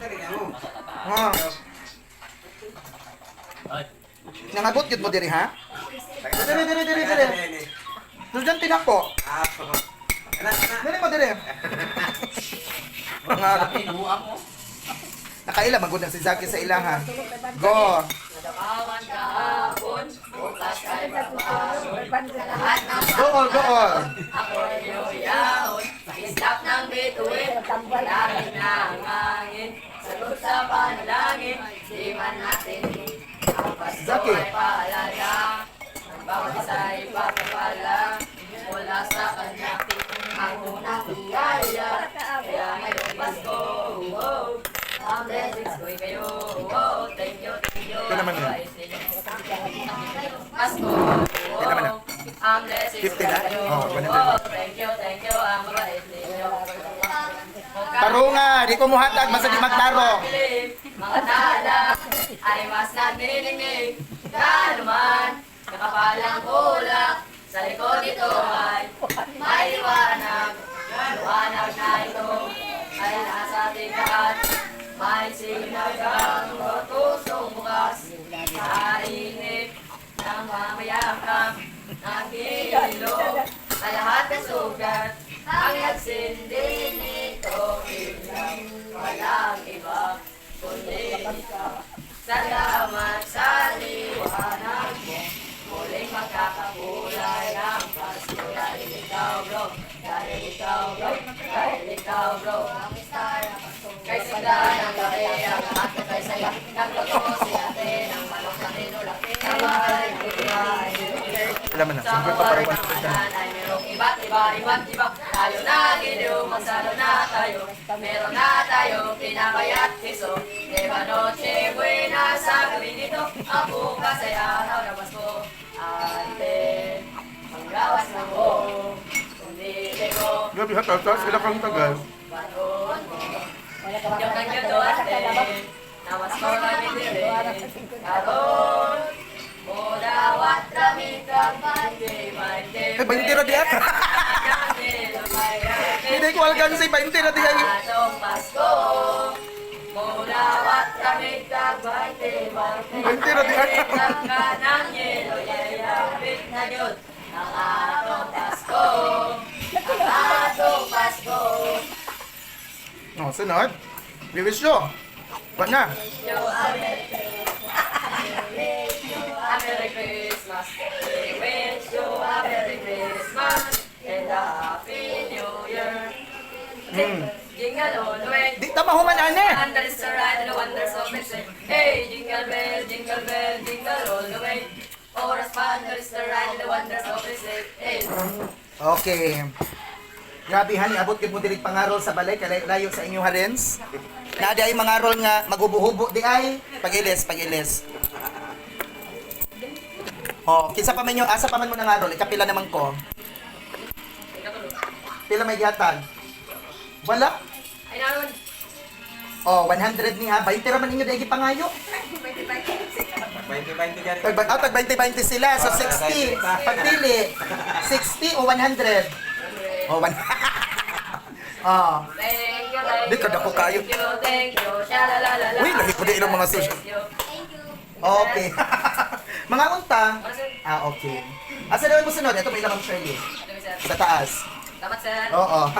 Ha. Nangabot gid mo diri ha? Diri diri diri diri. Diyan tinako. Diri mo diri. Nakaila magud na si Zaki sa ilaha. Go. Dool, dool. Stop ng bituin, langit ng hangin, sagot sa panalangin, di man natin ang Zaki. ay paalaga, ang bawat isa ay papapala, mula sa kanya, ang unang biyaya, kaya ngayong Pasko, oh, ang blessings ko'y kayo, oh, thank you, thank you, Ito naman yun. Pasko, oh, ang blessings 50 na? kayo, Oh, 100. oh, thank you, thank you, ang mabait ninyo. Tarunga, di ko muhatag basta di magtaro. Mga tala ay mas nagniningning Kanuman, nakapalang kulak Sa likod ito ay may liwanag Liwanag na ito. Ay nasa ating lahat May sinagang pusong bukas. Sa inip ng mamayakap ng hilo Sa lahat ng sugat ang nagsindi nito. Ilang walang iba ikaw Salamat sa liwanag mo Muling magkakakulay ang Pasko Dahil ikaw bro, dahil ikaw bro, dahil ikaw bro Ang star ng Pasko Kay sila ng gabi ang lahat ko kay saya Nagluto si ate ng manok na tinulak Kamay, kulay, Alam na, siyempre pa parang ay merong iba't iba, iba't iba. Tayo na giliw, magsalo na tayo. Meron na tayo, pinakayat piso. Eva noche buena sa gabi nito. Ay araw ng Pasko. Ante, ang gawas ng buong. Kundi ko, Grabe ha, tapos sila kang tagal. Panoon mo. Yung kanya duwate, nawas ko kami dili. Karon, mudawat kami kabante, bante. Eh, 20 na diya. Hindi ko alcanse, 20 na diya. Atong Pasko, bante. 20 na diya. Kanang yelo, yayapit na yun. Ang atong ang. Oh, sunod. We wish you. What na? you a Merry Christmas. We wish you a Merry Christmas and a Happy New Year. Hmm. Jingle all the way. Di tama ane. Under the ride the wonders of it. Hey, jingle bell, jingle bell, jingle all the way. Oras pa, under the ride the wonders of it. Hey. Okay. Grabe hani, abot gid mo diri pangarol sa balay kay layo sa inyo harens. Na di ay mangarol nga magubo-hubo di ay pagilis, pagilis. Oh, kinsa pa man yung asa pa man mo nangarol, ikapila naman ko. Pila may gihatag? Wala. Ay, naroon. Oh, 100 ni ha. 20 ra man ninyo dahil pangayo. 20-20 dyan. Tag oh, tag 20 20 sila so 60. Pagpili 60 o 100. Oh, one. oh. Thank you, thank Di ka dako kayo. Thank you, thank you. Shalalala. Uy, lahi po di ilang mga social. Thank you. Okay. mga unta. Ah, okay. Asa naman mo sunod? Ito may lamang Shirley. Sir? Sa taas. Salamat, sir. Oo.